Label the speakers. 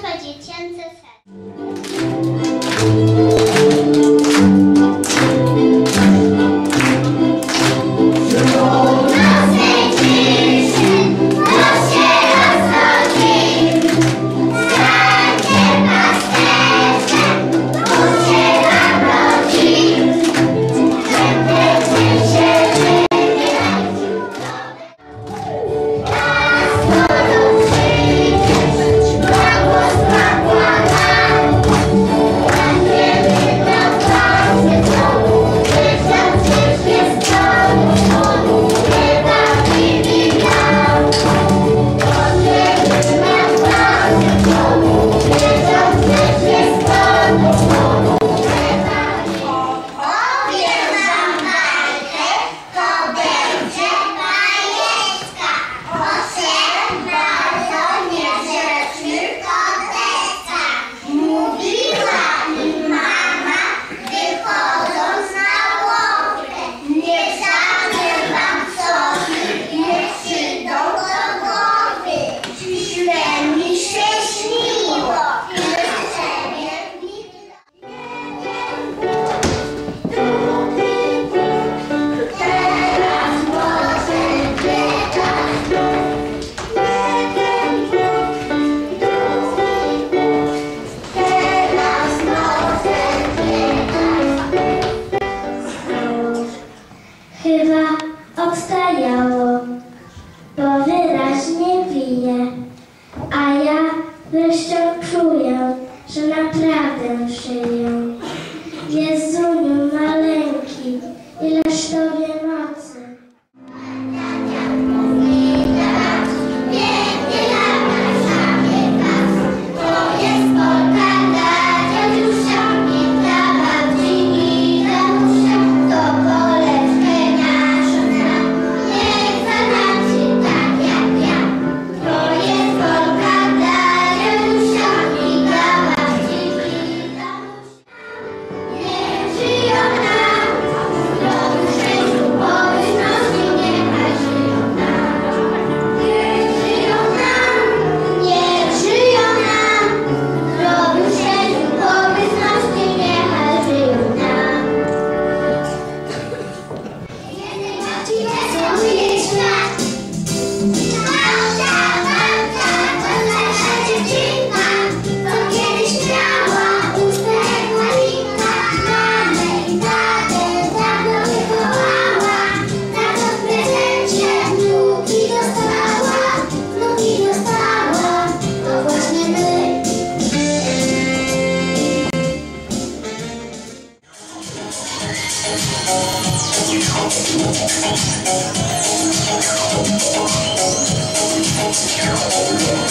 Speaker 1: twa dziecięce serce.
Speaker 2: Wije, a ja wreszcie czuję, że naprawdę żyję. Jezuniu maleńki, ileż Tobie mocy.
Speaker 3: Thank you.